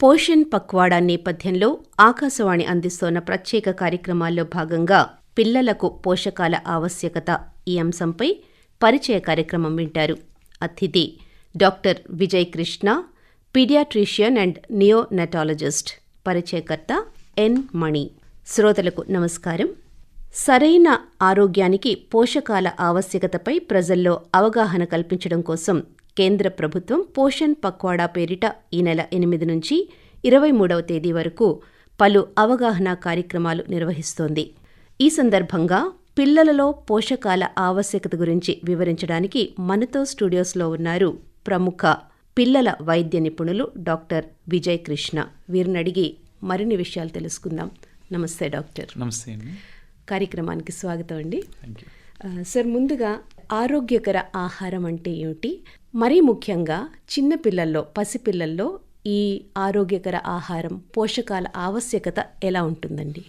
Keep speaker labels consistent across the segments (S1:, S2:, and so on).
S1: పోషన్ పక్వాడా నేపథ్యంలో ఆకాశవాణి అందిస్తోన్న ప్రత్యేక కార్యక్రమాల్లో భాగంగా పిల్లలకు పోషకాల ఆవశ్యకత ఈ అంశంపై పరిచయ కార్యక్రమం వింటారు. అతిథి doctor Vijay Krishna paediatrician and neonatologist పరిచయకర్త ఎన్ మణి. శ్రోతలకు నమస్కారం. సరైన ఆరోగ్యానికి పోషకాల ఆవశ్యకతపై ప్రజల్లో అవగాహన కల్పించడం కోసం కేంద్ర ప్రభుత్వం పోషణ్ పక్వాడా పేరిట ఈ నెల ఎనిమిది నుంచి ఇరవై మూడవ తేదీ వరకు పలు అవగాహన కార్యక్రమాలు నిర్వహిస్తోంది. ఈ సందర్భంగా పిల్లలలో పోషకాల ఆవశ్యకత గురించి వివరించడానికి మనతో స్టూడియోస్లో ఉన్నారు ప్రముఖ పిల్లల వైద్య నిపుణులు డాక్టర్ విజయ్ కృష్ణ. వీరిని అడిగి మరిన్ని విషయాలు తెలుసుకుందాం. నమస్తే డాక్టర్.
S2: నమస్తే
S1: కార్యక్రమానికి స్వాగతం అండి. సార్ ముందుగా ఆరోగ్యకర ఆహారం అంటే ఏమిటి? మరీ ముఖ్యంగా చిన్నపిల్లల్లో పసిపిల్లల్లో ఈ ఆరోగ్యకర ఆహారం పోషకాల ఆవశ్యకత ఎలా ఉంటుందండి?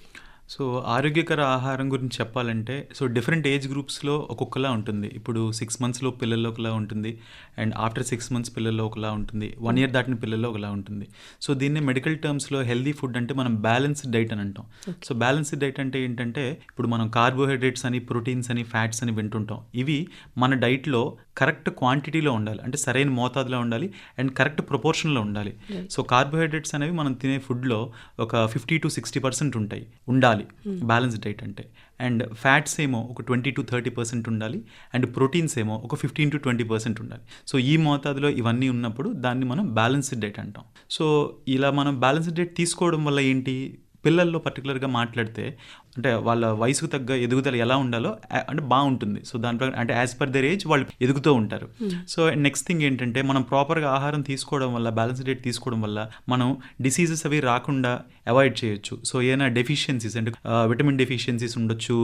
S2: సో ఆరోగ్యకర ఆహారం గురించి చెప్పాలంటే సో డిఫరెంట్ ఏజ్ గ్రూప్స్లో ఒక్కొక్కలా ఉంటుంది. ఇప్పుడు సిక్స్ మంత్స్లో పిల్లల్లో ఒకలా ఉంటుంది అండ్ ఆఫ్టర్ సిక్స్ మంత్స్ పిల్లల్లో ఒకలా ఉంటుంది. వన్ ఇయర్ దాటిన పిల్లల్లో ఒకలా ఉంటుంది. సో దీన్ని మెడికల్ టర్మ్స్లో హెల్దీ ఫుడ్ అంటే మనం బ్యాలెన్స్డ్ డైట్ అని అంటాం. సో బ్యాలెన్స్డ్ డైట్ అంటే ఏంటంటే ఇప్పుడు మనం కార్బోహైడ్రేట్స్ అని ప్రోటీన్స్ అని ఫ్యాట్స్ అని వింటుంటాం. ఇవి మన డైట్లో కరెక్ట్ క్వాంటిటీలో ఉండాలి. అంటే సరైన మోతాదులో ఉండాలి అండ్ కరెక్ట్ ప్రపోర్షన్లో ఉండాలి. సో కార్బోహైడ్రేట్స్ అనేవి మనం తినే ఫుడ్లో ఒక ఫిఫ్టీ టు సిక్స్టీ పర్సెంట్ ఉంటాయి. ఉండాలి. బ్యాలెన్స్ డైట్ అంటే. అండ్ ఫ్యాట్స్ ఏమో ఒక ట్వంటీ టు థర్టీ పర్సెంట్ ఉండాలి. అండ్ ప్రోటీన్స్ ఏమో ఒక ఫిఫ్టీన్ టు ట్వంటీ పర్సెంట్ ఉండాలి. సో ఈ మోతాదులో ఇవన్నీ ఉన్నప్పుడు దాన్ని మనం బ్యాలెన్స్డ్ డైట్ అంటాం. సో ఇలా మనం బ్యాలెన్స్డ్ డైట్ తీసుకోవడం వల్ల ఏంటి? పిల్లల్లో పర్టికులర్గా మాట్లాడితే అంటే వాళ్ళ వయసుకు తగ్గ ఎదుగుదల ఎలా ఉండాలో అంటే బాగుంటుంది. సో దాని ప్రకారం అంటే యాజ్ పర్ దర్ ఏజ్ వాళ్ళు ఎదుగుతూ ఉంటారు. సో నెక్స్ట్ థింగ్ ఏంటంటే మనం ప్రాపర్గా ఆహారం తీసుకోవడం వల్ల బ్యాలెన్స్ డేట్ తీసుకోవడం వల్ల మనం డిసీజెస్ అవి రాకుండా అవాయిడ్ చేయొచ్చు. సో ఏదైనా డెఫిషియన్సీస్ అంటే విటమిన్ డెఫిషియన్సీస్ ఉండొచ్చు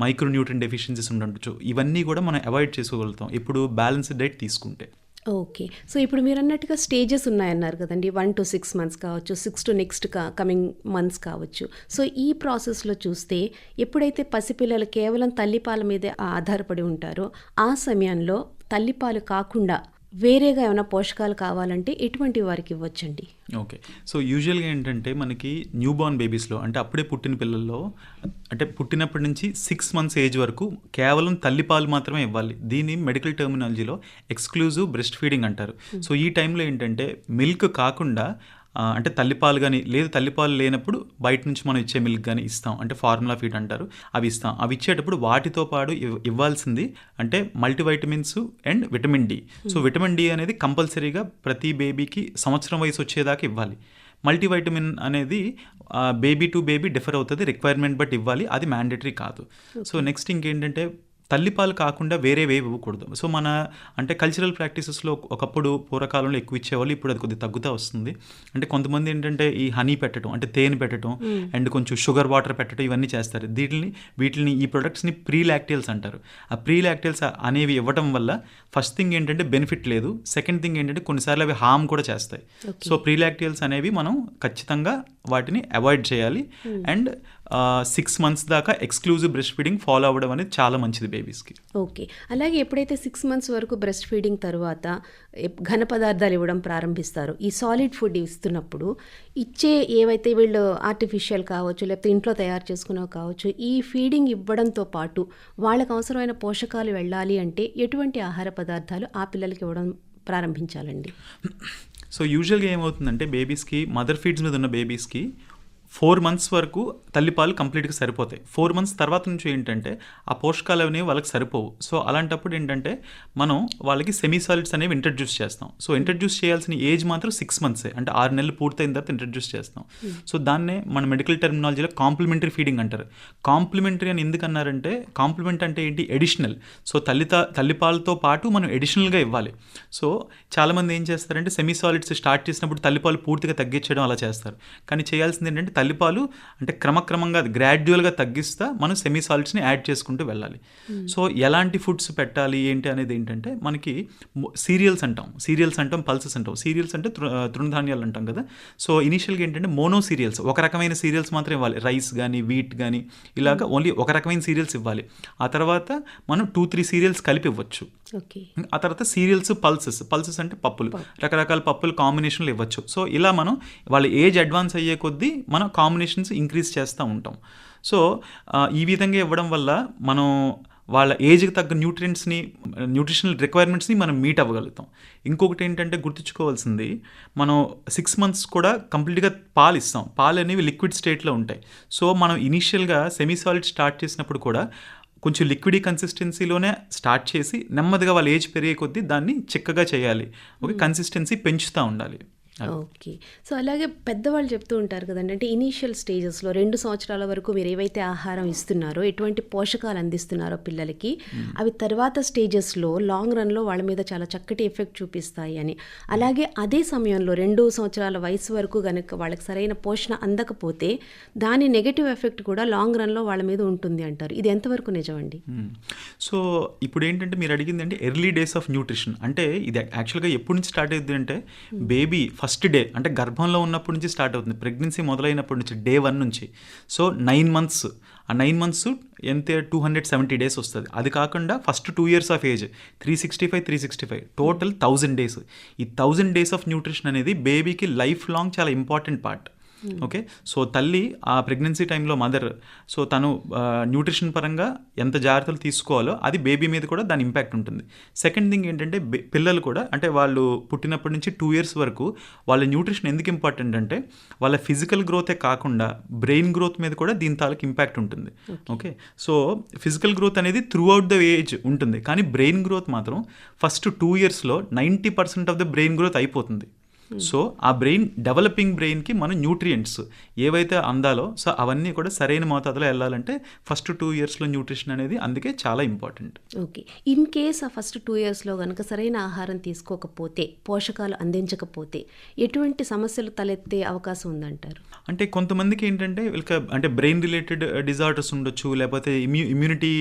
S2: మైక్రోన్యూట్రిన్ డెఫిషియన్సీస్ ఉండొచ్చు ఇవన్నీ కూడా మనం అవాయిడ్ చేసుకోగలుగుతాం. ఇప్పుడు బ్యాలెన్స్డ్ డైట్ తీసుకుంటే.
S1: ఓకే సో ఇప్పుడు మీరు అన్నట్టుగా స్టేజెస్ ఉన్నాయన్నారు కదండి. వన్ టు సిక్స్ మంత్స్ కావచ్చు సిక్స్ టు నెక్స్ట్ కా కమింగ్ మంత్స్ కావచ్చు. సో ఈ ప్రాసెస్లో చూస్తే ఎప్పుడైతే పసిపిల్లలు కేవలం తల్లిపాల మీదే ఆధారపడి ఉంటారో ఆ సమయంలో తల్లిపాలు కాకుండా వేరేగా ఏమైనా పోషకాలు కావాలంటే ఎటువంటి వారికి ఇవ్వచ్చండి.
S2: ఓకే. సో యూజువల్గా ఏంటంటే మనకి న్యూ బార్న్ బేబీస్లో అంటే అప్పుడే పుట్టిన పిల్లల్లో అంటే పుట్టినప్పటి నుంచి సిక్స్ మంత్స్ ఏజ్ వరకు కేవలం తల్లిపాలు మాత్రమే ఇవ్వాలి. దీన్ని మెడికల్ టర్మినాలజీలో ఎక్స్క్లూజివ్ బ్రెస్ట్ ఫీడింగ్ అంటారు. సో ఈ టైంలో ఏంటంటే మిల్క్ కాకుండా అంటే తల్లిపాలు కానీ లేదు తల్లిపాలు లేనప్పుడు బయట నుంచి మనం ఇచ్చే మిల్క్ కానీ ఇస్తాం. అంటే ఫార్ములా ఫీడ్ అంటారు. అవి ఇస్తాం. అవి ఇచ్చేటప్పుడు వాటితో పాటు ఇవ్- ఇవ్వాల్సింది అంటే multivitamins and vitamin D so vitamin D అనేది కంపల్సరీగా ప్రతి బేబీకి సంవత్సరం వయసు వచ్చేదాకా ఇవ్వాలి. మల్టీవైటమిన్ అనేది బేబీ టు బేబీ డిఫర్ అవుతుంది. రిక్వైర్మెంట్ బట్ ఇవ్వాలి. అది మ్యాండేటరీ కాదు. సో నెక్స్ట్ ఇంకేంటంటే తల్లిపాలు కాకుండా వేరేవి ఇవ్వకూడదు. సో మన అంటే కల్చరల్ ప్రాక్టీసెస్లో ఒకప్పుడు పూర్వకాలంలో ఎక్కువ ఇచ్చేవాళ్ళు ఇప్పుడు అది కొద్దిగా తగ్గుతూ వస్తుంది. అంటే కొంతమంది ఏంటంటే ఈ హనీ పెట్టడం అంటే తేనె పెట్టడం అండ్ కొంచెం షుగర్ వాటర్ పెట్టడం ఇవన్నీ చేస్తారు. వీటిని వీటిని ఈ ప్రొడక్ట్స్ని ప్రీ లాక్టియల్స్ అంటారు. ఆ ప్రీ లాక్టియల్స్ అనేవి ఇవ్వడం వల్ల ఫస్ట్ థింగ్ ఏంటంటే బెనిఫిట్ లేదు. సెకండ్ థింగ్ ఏంటంటే కొన్నిసార్లు అవి హామ్ కూడా చేస్తాయి. సో ప్రీ లాక్టియల్స్ అనేవి మనం ఖచ్చితంగా వాటిని అవాయిడ్ చేయాలి. అండ్ సిక్స్ మంత్స్ దాకా ఎక్స్క్లూజివ్ బ్రెస్ట్ ఫీడింగ్ ఫాలో అవ్వడం అనేది చాలా మంచిది బేబీస్కి
S1: ఓకే. అలాగే ఎప్పుడైతే సిక్స్ మంత్స్ వరకు బ్రెస్ట్ ఫీడింగ్ తర్వాత ఘన పదార్థాలు ఇవ్వడం ప్రారంభిస్తారో ఈ సాలిడ్ ఫుడ్ ఇస్తున్నప్పుడు ఇచ్చే ఏవైతే వీళ్ళు ఆర్టిఫిషియల్ కావచ్చు లేకపోతే ఇంట్లో తయారు చేసుకున్నవి కావచ్చు ఈ ఫీడింగ్ ఇవ్వడంతో పాటు వాళ్ళకు అవసరమైన పోషకాలు వెళ్ళాలి అంటే ఎటువంటి ఆహార పదార్థాలు ఆ పిల్లలకి ఇవ్వడం ప్రారంభించాలండి?
S2: సో యూజువల్గా ఏమవుతుందంటే బేబీస్కి మదర్ ఫీడ్స్ మీద ఉన్న బేబీస్కి ఫోర్ మంత్స్ వరకు తల్లిపాలు కంప్లీట్గా సరిపోతాయి. ఫోర్ మంత్స్ తర్వాత నుంచి ఏంటంటే ఆ పోషకాలు అనేవి వాళ్ళకి సరిపోవు. సో అలాంటప్పుడు ఏంటంటే మనం వాళ్ళకి సెమీ సాలిడ్స్ అనేవి ఇంట్రడ్యూస్ చేస్తాం. సో ఇంట్రడ్యూస్ చేయాల్సిన ఏజ్ మాత్రం సిక్స్ మంత్సే. అంటే ఆరు నెలలు పూర్తయిన తర్వాత ఇంట్రడ్యూస్ చేస్తాం. సో దాన్నే మన మెడికల్ టెర్మినాలజీలో కాంప్లిమెంటరీ ఫీడింగ్ అంటారు. కాంప్లిమెంటరీ అని ఎందుకు అన్నారంటే కాంప్లిమెంట్ అంటే ఏంటి? ఎడిషనల్. సో తల్లి తల్లిపాలతో పాటు మనం ఎడిషనల్గా ఇవ్వాలి. సో చాలామంది ఏం చేస్తారంటే సెమీ సాలిడ్స్ స్టార్ట్ చేసినప్పుడు తల్లిపాలు పూర్తిగా తగ్గించడం అలా చేస్తారు. కానీ చేయాల్సింది ఏంటంటే తల్లిపాలు అంటే క్రమక్రమంగా గ్రాడ్యువల్గా తగ్గిస్తా మనం సెమీ సాల్ట్స్ని యాడ్ చేసుకుంటూ వెళ్ళాలి. సో ఎలాంటి ఫుడ్స్ పెట్టాలి ఏంటి అనేది ఏంటంటే మనకి సీరియల్స్ అంటాం. సీరియల్స్ అంటాం పల్సెస్ అంటాం. సీరియల్స్ అంటే తృణధాన్యాలు అంటాం కదా. సో ఇనీషియల్గా ఏంటంటే మోనో సీరియల్స్ ఒక రకమైన సీరియల్స్ మాత్రం ఇవ్వాలి. రైస్ కానీ వీట్ కానీ ఇలాగ ఓన్లీ ఒక రకమైన సీరియల్స్ ఇవ్వాలి. ఆ తర్వాత మనం టూ త్రీ సీరియల్స్ కలిపి ఇవ్వచ్చు. ఆ తర్వాత సీరియల్స్ పల్సెస్ పల్సెస్ అంటే పప్పులు. రకరకాల పప్పులు కాంబినేషన్లు ఇవ్వచ్చు. సో ఇలా మనం వాళ్ళ ఏజ్ అడ్వాన్స్ అయ్యే కొద్దీ మనం కాంబినేషన్స్ ఇంక్రీజ్ చేస్తూ ఉంటాం. సో ఈ విధంగా ఇవ్వడం వల్ల మనం వాళ్ళ ఏజ్కి తగ్గ న్యూట్రియంట్స్ని న్యూట్రిషనల్ రిక్వైర్మెంట్స్ని మనం మీట్ అవ్వగలుగుతాం. ఇంకొకటి ఏంటంటే గుర్తుంచుకోవాల్సింది మనం సిక్స్ మంత్స్ కూడా కంప్లీట్గా పాలు ఇస్తాం. పాలు అనేవి లిక్విడ్ స్టేట్లో ఉంటాయి. సో మనం ఇనీషియల్గా సెమీ సాలిడ్ స్టార్ట్ చేసినప్పుడు కూడా కొంచెం లిక్విడీ కన్సిస్టెన్సీలోనే స్టార్ట్ చేసి నెమ్మదిగా వాళ్ళ ఏజ్ పెరిగే కొద్దీ దాన్ని చిక్కగా చేయాలి. ఓకే కన్సిస్టెన్సీ పెంచుతూ ఉండాలి.
S1: ఓకే. సో అలాగే పెద్దవాళ్ళు చెప్తూ ఉంటారు కదండి అంటే ఇనీషియల్ స్టేజెస్లో రెండు సంవత్సరాల వరకు మీరు ఏవైతే ఆహారం ఇస్తున్నారో ఎటువంటి పోషకాలు అందిస్తున్నారో పిల్లలకి అవి తర్వాత స్టేజెస్లో లాంగ్ రన్లో వాళ్ళ మీద చాలా చక్కటి ఎఫెక్ట్ చూపిస్తాయి అని. అలాగే అదే సమయంలో రెండు సంవత్సరాల వయసు వరకు కనుక వాళ్ళకి సరైన పోషణ అందకపోతే దాని నెగటివ్ ఎఫెక్ట్ కూడా లాంగ్ రన్లో వాళ్ళ మీద ఉంటుంది అంటారు. ఇది ఎంతవరకు నిజమండి.
S2: సో ఇప్పుడు ఏంటంటే మీరు అడిగింది అంటే ఎర్లీ డేస్ ఆఫ్ న్యూట్రిషన్ అంటే ఇది యాక్చువల్గా ఎప్పటి నుంచి స్టార్ట్ అవుతుంది అంటే బేబీ ఫస్ట్ డే అంటే గర్భంలో ఉన్నప్పటి నుంచి స్టార్ట్ అవుతుంది. ప్రెగ్నెన్సీ మొదలైనప్పటి నుంచి డే వన్ నుంచి. So nine months. ఆ నైన్ మంత్స్ ఎంత? టూ హండ్రెడ్ సెవెంటీ డేస్ వస్తుంది. అది కాకుండా first two years of age three sixty five three sixty five. Total thousand days. ఈ థౌజండ్ డేస్ ఆఫ్ న్యూట్రిషన్ అనేది బేబీకి లైఫ్ లాంగ్ చాలా ఇంపార్టెంట్ పార్ట్. ఓకే సో తల్లి ఆ ప్రెగ్నెన్సీ టైంలో మదర్ సో తను న్యూట్రిషన్ పరంగా ఎంత జాగ్రత్తలు తీసుకోవాలో అది బేబీ మీద కూడా దాని ఇంపాక్ట్ ఉంటుంది. సెకండ్ థింగ్ ఏంటంటే పిల్లలు కూడా అంటే వాళ్ళు పుట్టినప్పటి నుంచి టూ ఇయర్స్ వరకు వాళ్ళ న్యూట్రిషన్ ఎందుకు ఇంపార్టెంట్ అంటే వాళ్ళ ఫిజికల్ గ్రోతే కాకుండా బ్రెయిన్ గ్రోత్ మీద కూడా దీని తాలూకు ఇంపాక్ట్ ఉంటుంది. ఓకే సో ఫిజికల్ గ్రోత్ అనేది త్రూ అవుట్ ద ఏజ్ ఉంటుంది. కానీ బ్రెయిన్ గ్రోత్ మాత్రం ఫస్ట్ టూ ఇయర్స్లో ninety percent of the brain growth అయిపోతుంది. సో ఆ బ్రెయిన్ డెవలపింగ్ బ్రెయిన్కి మనం న్యూట్రియంట్స్ ఏవైతే అందాలో సో అవన్నీ కూడా సరైన మోతాదులో వెళ్ళాలంటే ఫస్ట్ టూ ఇయర్స్లో న్యూట్రిషన్ అనేది అందుకే చాలా ఇంపార్టెంట్.
S1: ఓకే. ఇన్ కేస్ ఆ ఫస్ట్ టూ ఇయర్స్లో కనుక సరైన ఆహారం తీసుకోకపోతే పోషకాలు అందించకపోతే ఎటువంటి సమస్యలు తలెత్తే అవకాశం ఉందంటారు?
S2: అంటే కొంతమందికి ఏంటంటే వీళ్ళకి అంటే బ్రెయిన్ రిలేటెడ్ డిజార్డర్స్ ఉండొచ్చు లేకపోతే ఇమ్యూ ఇమ్యూనిటీ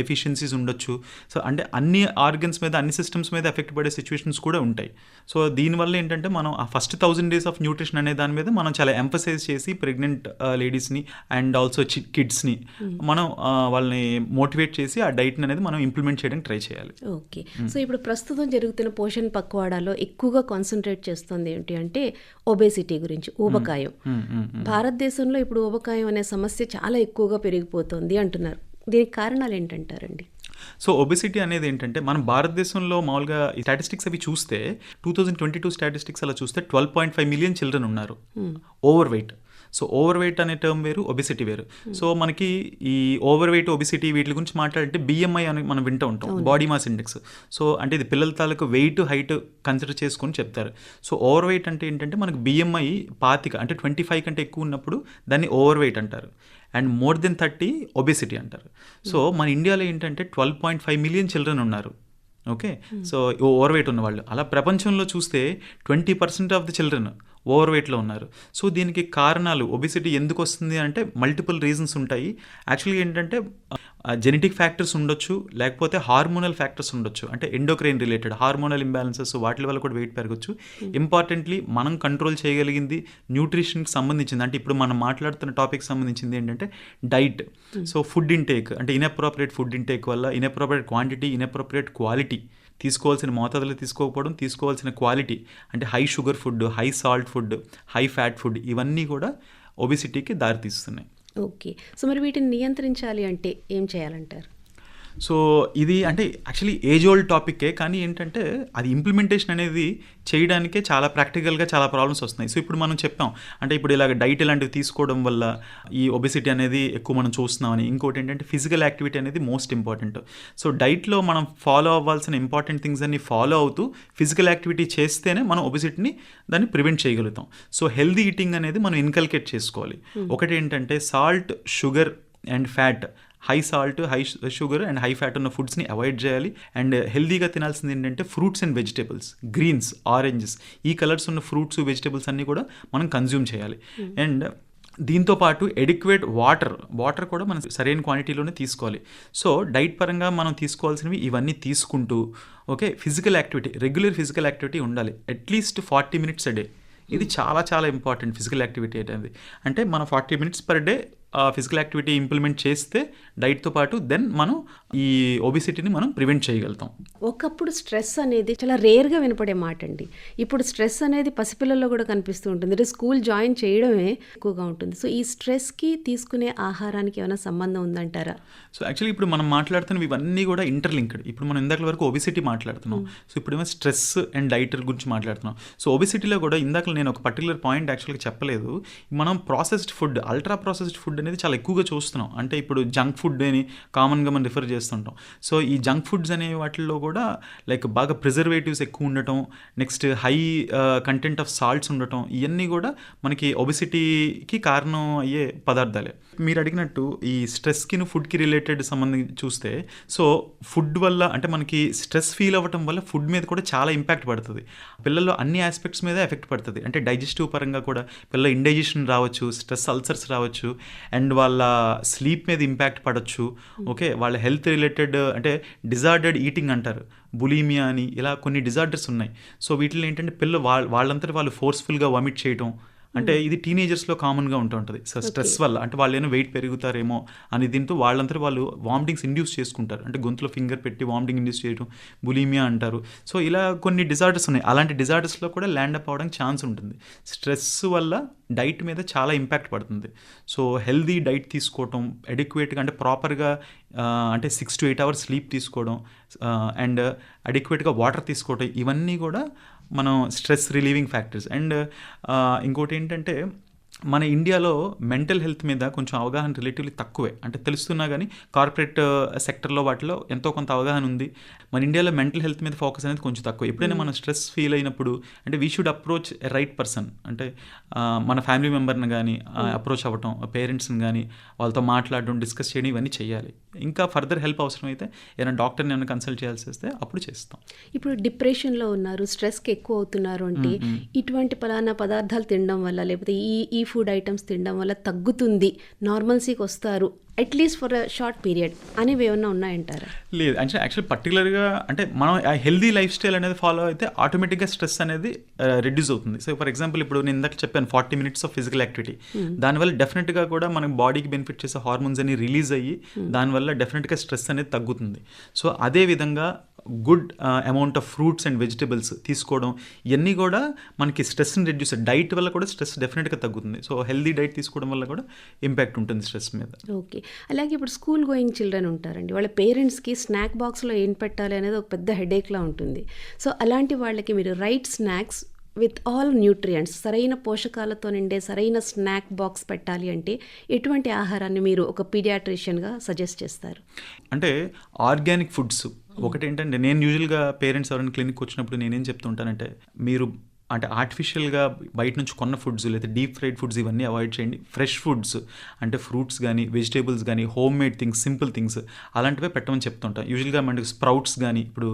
S2: డెఫిషియన్సీస్ ఉండొచ్చు. సో అంటే అన్ని ఆర్గన్స్ మీద అన్ని సిస్టమ్స్ మీద ఎఫెక్ట్ పడే సిచ్యువేషన్స్ కూడా ఉంటాయి. సో దీనివల్ల ఏంటంటే మనం ఆ first thousand days of nutrition అనే దాని మీద మనం చాలా ఎంఫసైజ్ చేసి ప్రెగ్నెంట్ లేడీస్ని అండ్ ఆల్సో కిడ్స్ని మనం ఆ, వాళ్ళని మోటివేట్ చేసి ఆ డైట్ అనేది మనం ఇంప్లిమెంట్ చేయడానికి ట్రై చేయాలి.
S1: ఓకే సో ఇప్పుడు ప్రస్తుతం జరుగుతున్న పోషణ పక్వాడాలో ఎక్కువగా కాన్సన్ట్రేట్ చేస్తుంది ఏంటి అంటే ఒబేసిటీ గురించి ఊబకాయం.
S2: మ్మ్, మ్మ్, మ్మ్.
S1: భారతదేశంలో ఇప్పుడు ఊబకాయం అనే సమస్య చాలా ఎక్కువగా పెరిగిపోతుంది అంటున్నారు. దీనికి కారణాలు ఏంటంటారండి?
S2: సో ఒబెసిటీ అనేది ఏంటంటే మనం భారతదేశంలో మామూలుగా ఈ స్టాటిస్టిక్స్ అవి చూస్తే two thousand twenty two statistics అలా చూస్తే twelve point five million children ఉన్నారు. Over weight so over weight అనే టర్మ్ వేరు ఒబిసిటీ వేరు. సో మనకి ఈ ఓవర్ వెయిట్ ఒబిసిటీ వీటి గురించి మాట్లాడితే బిఎంఐ అని మనం వింటూ ఉంటాం బాడీ మాస్ ఇండెక్స్ సో అంటే ఇది పిల్లల తాలూకు వెయిట్ హైట్ కన్సిడర్ చేసుకొని చెప్తారు. సో ఓవర్ వెయిట్ అంటే ఏంటంటే మనకి బిఎంఐ పాతిక అంటే ట్వంటీ ఫైవ్ కంటే ఎక్కువ ఉన్నప్పుడు దాన్ని ఓవర్ వెయిట్ అంటారు. And more than thirty obesity అంటారు. సో మన ఇండియాలో ఏంటంటే twelve point five million children ఉన్నారు. ఓకే? సో ఓవర్ వెయిట్ ఉన్నవాళ్ళు. అలా ప్రపంచంలో చూస్తే twenty percent of the children over వెయిట్లో ఉన్నారు. సో దీనికి కారణాలు ఒబిసిటీ ఎందుకు వస్తుంది అంటే మల్టిపుల్ రీజన్స్ ఉంటాయి. యాక్చువల్గా ఏంటంటే జెనెటిక్ ఫ్యాక్టర్స్ ఉండొచ్చు లేకపోతే హార్మోనల్ ఫ్యాక్టర్స్ ఉండొచ్చు. అంటే ఎండోక్రైన్ రిలేటెడ్ హార్మోనల్ ఇంబ్యాలెన్సెస్ వాటి వల్ల కూడా వెయిట్ పెరగచ్చు. ఇంపార్టెంట్లీ మనం కంట్రోల్ చేయగలిగింది న్యూట్రిషన్కి సంబంధించింది. అంటే ఇప్పుడు మనం మాట్లాడుతున్న టాపిక్ సంబంధించింది ఏంటంటే డైట్ సో ఫుడ్ ఇంటేక్ అంటే ఇన్అప్రోప్రియేట్ ఫుడ్ ఇంటేక్ వల్ల ఇన్అప్రోప్రియేట్ క్వాంటిటీ ఇన్అప్రోప్రియేట్ క్వాలిటీ తీసుకోవాల్సిన మోతాదులో తీసుకోకపోవడం తీసుకోవాల్సిన క్వాలిటీ అంటే high sugar food high salt food high fat food ఇవన్నీ కూడా ఒబిసిటీకి దారితీస్తున్నాయి.
S1: ఓకే. సో మరి వీటిని నియంత్రించాలి అంటే ఏం చేయాలంటారు?
S2: సో ఇది అంటే యాక్చువల్లీ ఏజ్ ఓల్డ్ టాపిక్కే కానీ ఏంటంటే అది ఇంప్లిమెంటేషన్ అనేది చేయడానికే చాలా ప్రాక్టికల్గా చాలా ప్రాబ్లమ్స్ వస్తున్నాయి. సో ఇప్పుడు మనం చెప్పాం అంటే ఇప్పుడు ఇలాగ డైట్ ఇలాంటివి తీసుకోవడం వల్ల ఈ ఒబెసిటీ అనేది ఎక్కువ మనం చూస్తున్నామని. ఇంకోటి ఏంటంటే ఫిజికల్ యాక్టివిటీ అనేది మోస్ట్ ఇంపార్టెంట్ సో డైట్లో మనం ఫాలో అవ్వాల్సిన ఇంపార్టెంట్ థింగ్స్ అన్ని ఫాలో అవుతూ ఫిజికల్ యాక్టివిటీ చేస్తేనే మనం ఒబెసిటీని దాన్ని ప్రివెంట్ చేయగలుగుతాం. సో హెల్దీ ఈటింగ్ అనేది మనం ఇన్కల్కేట్ చేసుకోవాలి. ఒకటి ఏంటంటే salt sugar and fat high salt high sugar and high fat ఉన్న ఫుడ్స్ని అవాయిడ్ చేయాలి. అండ్ హెల్దీగా తినాల్సింది ఏంటంటే fruits and vegetables greens oranges ఈ కలర్స్ ఉన్న ఫ్రూట్స్ వెజిటేబుల్స్ అన్నీ కూడా మనం కన్జ్యూమ్ చేయాలి. అండ్ దీంతో పాటు ఎడిక్వేట్ వాటర్ వాటర్ కూడా మనం సరైన క్వాంటిటీలోనే తీసుకోవాలి. సో డైట్ పరంగా మనం తీసుకోవాల్సినవి ఇవన్నీ తీసుకుంటూ okay physical activity regular physical activity ఉండాలి. At least forty minutes a day ఇది చాలా చాలా ఇంపార్టెంట్ ఫిజికల్ యాక్టివిటీ అనేది. అంటే మనం forty minutes per day physical activity implement చేస్తే డైట్తో పాటు దెన్ మనం ఈ ఒబిసిటీని మనం ప్రివెంట్ చేయగలుగుతాం.
S1: ఒకప్పుడు స్ట్రెస్ అనేది చాలా రేర్గా వినపడే మాట అండి. ఇప్పుడు స్ట్రెస్ అనేది పసిపిల్లల్లో కూడా కనిపిస్తూ ఉంటుంది. అంటే స్కూల్ జాయిన్ చేయడమే ఎక్కువగా ఉంటుంది. సో ఈ స్ట్రెస్కి తీసుకునే ఆహారానికి ఏమైనా సంబంధం ఉందంటారా?
S2: సో యాక్చువల్లీ ఇప్పుడు మనం మాట్లాడుతున్నవి ఇవన్నీ కూడా ఇంటర్లింక్డ్ ఇప్పుడు మనం ఇందాక వరకు ఒబిసిటీ మాట్లాడుతున్నాం. సో ఇప్పుడేమో స్ట్రెస్ అండ్ డైట్ గురించి మాట్లాడుతున్నాం. సో ఒబిసిటీలో కూడా ఇందాక నేను ఒక పర్టికులర్ పాయింట్ యాక్చువల్గా చెప్పలేదు. మనం processed food ultra processed food అనేది చాలా ఎక్కువగా చూస్తున్నాం. అంటే ఇప్పుడు జంక్ ఫుడ్ అని కామన్గా మనం రిఫర్ చేస్తుంటాం. సో ఈ జంక్ ఫుడ్స్ అనే వాటిల్లో కూడా లైక్ బాగా ప్రిజర్వేటివ్స్ ఎక్కువ ఉండటం next high content of salts ఉండటం ఇవన్నీ కూడా మనకి ఒబిసిటీకి కారణం అయ్యే పదార్థాలే. మీరు అడిగినట్టు ఈ స్ట్రెస్కి ఫుడ్కి రిలేటెడ్ సంబంధించి చూస్తే సో ఫుడ్ వల్ల అంటే మనకి స్ట్రెస్ ఫీల్ అవ్వటం వల్ల ఫుడ్ మీద కూడా చాలా ఇంపాక్ట్ పడుతుంది. పిల్లల్లో అన్ని ఆస్పెక్ట్స్ మీద ఎఫెక్ట్ పడుతుంది. అంటే డైజెస్టివ్ పరంగా కూడా పిల్లల ఇండైజెషన్ రావచ్చు స్ట్రెస్ అల్సర్స్ రావచ్చు. అండ్ వాళ్ళ స్లీప్ మీద ఇంపాక్ట్ పడవచ్చు ఓకే వాళ్ళ హెల్త్ రిలేటెడ్ అంటే డిజార్డెడ్ ఈటింగ్ అంటారు. బులీమియా అని ఇలా కొన్ని డిజార్డర్స్ ఉన్నాయి. సో వీటిలో ఏంటంటే పిల్లలు వాళ్ళ వాళ్ళంతటి వాళ్ళు ఫోర్స్ఫుల్గా వామిట్ చేయటం అంటే ఇది టీనేజర్స్లో కామన్గా ఉంటూ ఉంటుంది. సో స్ట్రెస్ వల్ల అంటే వాళ్ళు ఏమైనా వెయిట్ పెరుగుతారేమో అని దీంతో వాళ్ళంతా వాళ్ళు వామిటింగ్స్ ఇండ్యూస్ చేసుకుంటారు. అంటే గొంతులో ఫింగర్ పెట్టి వామిటింగ్ ఇండ్యూస్ చేయడం బులీమియా అంటారు. సో ఇలా కొన్ని డిజార్డర్స్ ఉన్నాయి. అలాంటి డిజార్డర్స్లో కూడా ల్యాండ్ అప్ అవడానికి ఛాన్స్ ఉంటుంది. స్ట్రెస్ వల్ల డైట్ మీద చాలా ఇంపాక్ట్ పడుతుంది. సో హెల్దీ డైట్ తీసుకోవటం అడిక్వేట్గా అంటే ప్రాపర్గా అంటే six to eight hours sleep తీసుకోవడం అండ్ అడిక్వేట్గా వాటర్ తీసుకోవటం ఇవన్నీ కూడా మనం స్ట్రెస్ రిలీవింగ్ ఫ్యాక్టర్స్ అండ్ ఇంకోటి ఏంటంటే మన ఇండియాలో మెంటల్ హెల్త్ మీద కొంచెం అవగాహన రిలేటివ్లీ తక్కువే. అంటే తెలుస్తున్నా కానీ కార్పొరేట్ సెక్టర్లో వాటిలో ఎంతో కొంత అవగాహన ఉంది. మన ఇండియాలో మెంటల్ హెల్త్ మీద ఫోకస్ అనేది కొంచెం తక్కువ. ఎప్పుడైనా మనం స్ట్రెస్ ఫీల్ అయినప్పుడు అంటే we should approach a right person అంటే మన ఫ్యామిలీ మెంబర్ని కానీ అప్రోచ్ అవ్వటం పేరెంట్స్ని కానీ వాళ్ళతో మాట్లాడడం డిస్కస్ చేయడం ఇవన్నీ చేయాలి. ఇంకా ఫర్దర్ హెల్ప్ అవసరమైతే ఏదైనా డాక్టర్ని ఏమైనా కన్సల్ట్ చేయాల్సి వస్తే అప్పుడు చేస్తాం.
S1: ఇప్పుడు డిప్రెషన్లో ఉన్నారు స్ట్రెస్కి ఎక్కువ అవుతున్నారు అంటే ఇటువంటి పలానా పదార్థాలు తినడం వల్ల లేకపోతే ఈ ఈ ఫుడ్ ఐటమ్స్ తినడం వల్ల తగ్గుతుంది. నార్మల్సీకి వస్తారు. At least for a short period అనేవి ఏమన్నా ఉన్నాయంటారా?
S2: లేదు. అంటే యాక్చువల్ పర్టికులర్గా అంటే మనం ఆ హెల్దీ లైఫ్ స్టైల్ అనేది ఫాలో అయితే ఆటోమేటిక్గా స్ట్రెస్ అనేది రెడ్యూస్ అవుతుంది. సో ఫర్ ఎగ్జాంపుల్ ఇప్పుడు నేను ఇందాక చెప్పాను forty minutes of physical activity దానివల్ల డెఫినెట్గా కూడా మన బాడీకి బెనిఫిట్ చేసే హార్మోన్స్ అన్ని రిలీజ్ అయ్యి దానివల్ల డెఫినెట్గా స్ట్రెస్ అనేది తగ్గుతుంది. సో అదే విధంగా good amount of fruits and vegetables తీసుకోవడం ఇవన్నీ కూడా మనకి స్ట్రెస్ని రెడ్యూస్ డైట్ వల్ల కూడా స్ట్రెస్ డెఫినెట్గా తగ్గుతుంది. సో హెల్దీ డైట్ తీసుకోవడం వల్ల కూడా ఇంపాక్ట్ ఉంటుంది స్ట్రెస్ మీద.
S1: ఓకే. అలాగే ఇప్పుడు స్కూల్ గోయింగ్ చిల్డ్రన్ ఉంటారండి. వాళ్ళ పేరెంట్స్కి స్నాక్ బాక్స్లో ఏం పెట్టాలి అనేది ఒక పెద్ద హెడేక్లా ఉంటుంది. సో అలాంటి వాళ్ళకి మీరు right snacks with all nutrients సరైన పోషకాలతో నిండే సరైన స్నాక్ బాక్స్ పెట్టాలి అంటే ఎటువంటి ఆహారాన్ని మీరు ఒక పీడియాట్రిషియన్గా సజెస్ట్ చేస్తారు?
S2: అంటే ఆర్గానిక్ ఫుడ్స్ ఒకటి ఏంటంటే నేను యూజువల్గా పేరెంట్స్ ఎవరైనా క్లినిక్ వచ్చినప్పుడు నేనేం చెప్తుంటానంటే మీరు అంటే ఆర్టిఫిషియల్గా బయట నుంచి కొన్న ఫుడ్స్ లేదా డీప్ ఫ్రైడ్ ఫుడ్స్ ఇవన్నీ అవాయిడ్ చేయండి. ఫ్రెష్ ఫుడ్స్ అంటే ఫ్రూట్స్ కానీ వెజిటేబుల్స్ కానీ home made things simple things అలాంటివే పెట్టమని చెప్తుంటాం. యూజువల్గా మనకి స్ప్రౌట్స్ కానీ ఇప్పుడు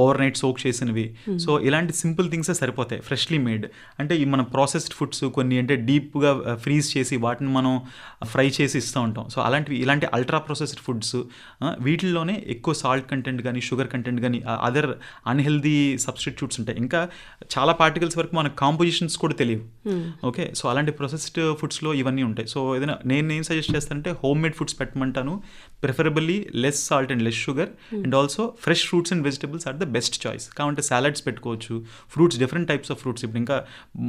S2: ఓవర్ నైట్ సోక్ చేసినవి. సో ఇలాంటి సింపుల్ థింగ్సే సరిపోతాయి. ఫ్రెష్లీ మేడ్ అంటే ఈ మన ప్రాసెస్డ్ ఫుడ్స్ కొన్ని అంటే డీప్గా ఫ్రీజ్ చేసి వాటిని మనం ఫ్రై చేసి ఇస్తూ ఉంటాం. సో అలాంటివి ఇలాంటి అల్ట్రా ప్రాసెస్డ్ ఫుడ్స్ వీటిల్లోనే ఎక్కువ సాల్ట్ కంటెంట్ కానీ షుగర్ కంటెంట్ కానీ అదర్ అన్హెల్దీ సబ్స్టిట్యూట్స్ ఉంటాయి. ఇంకా చాలా పార్టికల్స్ వరకు మనకు కాంపోజిషన్స్ కూడా తెలియవు. ఓకే సో అలాంటి ప్రాసెస్డ్ ఫుడ్స్లో ఇవన్నీ ఉంటాయి. సో ఏదైనా నేను ఏం సజెస్ట్ చేస్తానంటే home made foods పెట్టమంటాను preferably less salt and less sugar and also fresh fruits and vegetables are the best choice కాబట్టి సాలడ్స్ పెట్టుకోవచ్చు. Fruits different types of fruits ఇప్పుడు ఇంకా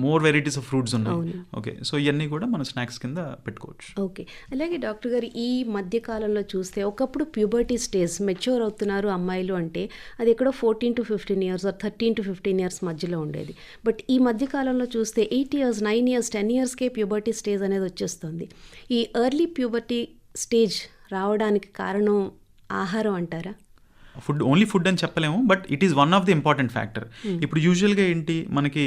S2: మోర్ వెరైటీస్ ఆఫ్ ఫ్రూట్స్ ఉన్నాయి. Okay so ఇవన్నీ కూడా మనం snacks కింద పెట్టుకోవచ్చు.
S1: ఓకే అలాగే డాక్టర్ గారు ఈ మధ్య కాలంలో చూస్తే ఒకప్పుడు ప్యూబర్టీ స్టేజ్ మెచ్యూర్ అవుతున్నారు అమ్మాయిలు అంటే అది ఎక్కడో fourteen to fifteen years thirteen to fifteen years మధ్యలో ఉండేది. బట్ ఈ మధ్య కాలంలో చూస్తే eight years nine years ten ఇయర్స్కే puberty stage అనేది వచ్చేస్తుంది. ఈ ఎర్లీ ప్యూబర్టీ స్టేజ్ రావడానికి కారణం ఆహారం అంటారా?
S2: ఫుడ్ ఓన్లీ ఫుడ్ అని చెప్పలేము but it is one of the important factor ఇప్పుడు యూజువల్గా ఏంటి మనకి